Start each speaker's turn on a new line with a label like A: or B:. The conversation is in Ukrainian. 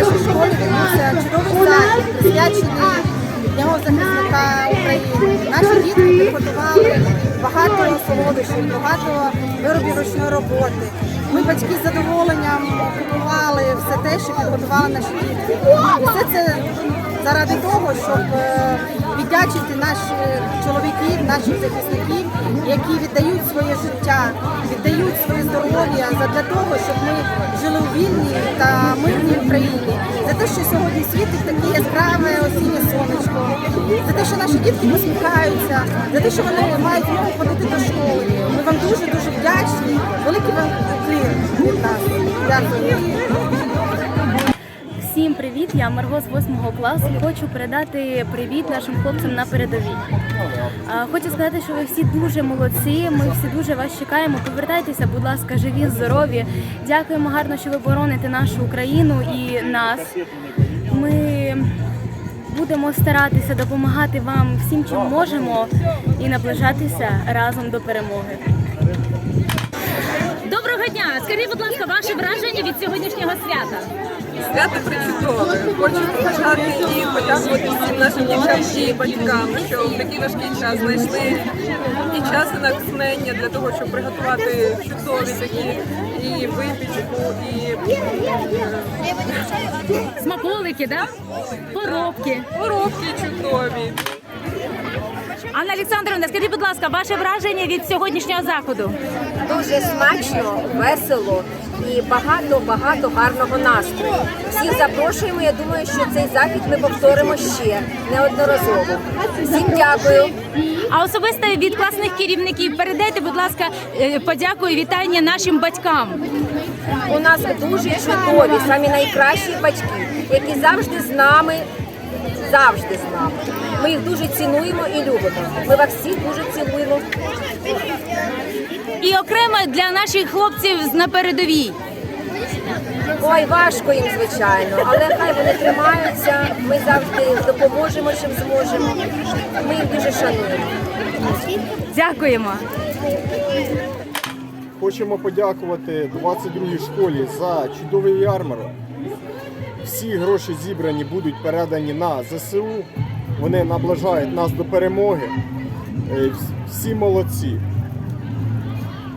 A: нашій школі відбувся чудовий захід, присвячений Дню захисника України. Наші діти підготували багато солодощів, багато виробів ручної роботи. Ми батьки з задоволенням купували все те, що підготували наші діти. І все це заради того, щоб е, віддячити наших чоловіків, наших захисників, які віддають своє життя, віддають своє здоров'я для того, щоб ми жили у вільній та мирній Україні. За те, що сьогодні світить таке яскраве осіннє сонечко, за те, що наші дітки посміхаються, за те, що вони мають змогу ходити до школи. Ми вам дуже дуже вдячні. Великий вам від нас. Дякую.
B: Всім привіт! Я Марго з 8 класу. Хочу передати привіт нашим хлопцям на передовій. Хочу сказати, що ви всі дуже молодці. Ми всі дуже вас чекаємо. Повертайтеся, будь ласка, живі, здорові. Дякуємо гарно, що ви бороните нашу Україну і нас. Ми будемо старатися допомагати вам всім, чим можемо, і наближатися разом до перемоги.
C: Доброго дня! Скажіть, будь ласка, ваше враження від сьогоднішнього свята?
D: Свято причудове. Хочу побажати і подякувати всім нашим дівчатам і батькам, що в такий важкий час знайшли і час і натхнення для того, щоб приготувати чудові такі і випічку, і
C: Смаколики, да? Поробки.
D: коробки чудові.
C: Анна Олександровна, скажіть, будь ласка, ваше враження від сьогоднішнього заходу?
E: Дуже смачно, весело і багато багато гарного настрою. Всіх запрошуємо. Я думаю, що цей захід ми повторимо ще неодноразово. Всім дякую.
C: А особисто від класних керівників передайте, будь ласка, е, подяку і вітання нашим батькам.
E: У нас дуже чудові, самі найкращі батьки, які завжди з нами. Завжди з нами. Ми їх дуже цінуємо і любимо. Ми вас всіх дуже цілуємо.
C: І окремо для наших хлопців на передовій.
E: Ой, важко їм, звичайно, але хай вони тримаються. Ми завжди допоможемо, чим зможемо. Ми їх дуже шануємо.
C: Дякуємо.
F: Хочемо подякувати 22-й школі за чудовий ярмарок. Всі гроші зібрані будуть передані на ЗСУ. Вони наближають нас до перемоги. Е, Всі молодці.